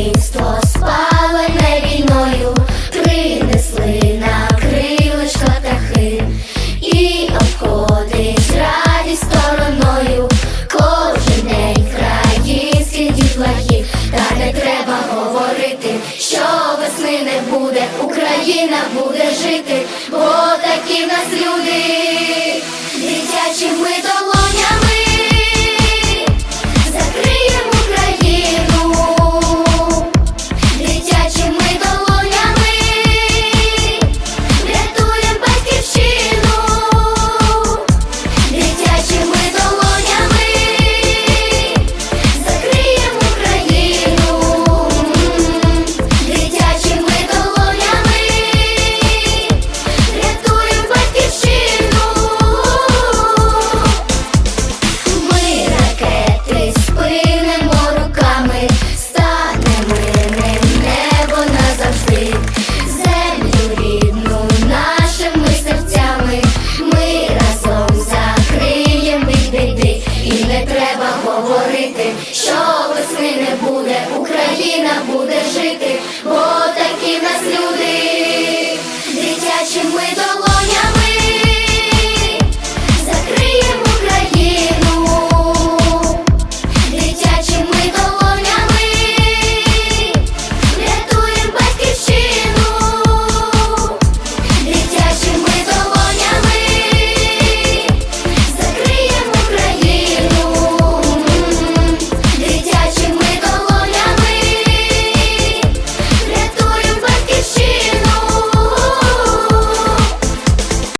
Місто спалене війною, принесли на крилечко тахи і обходить радість стороною. Кожен день країнських дітлахів, та не треба говорити, що весни не буде, Україна буде жити, бо такі в нас люди. Що весни не буде, Україна буде жити, бо такі в нас люди, дитячими долонями закриємо Україну, дитячими долонями.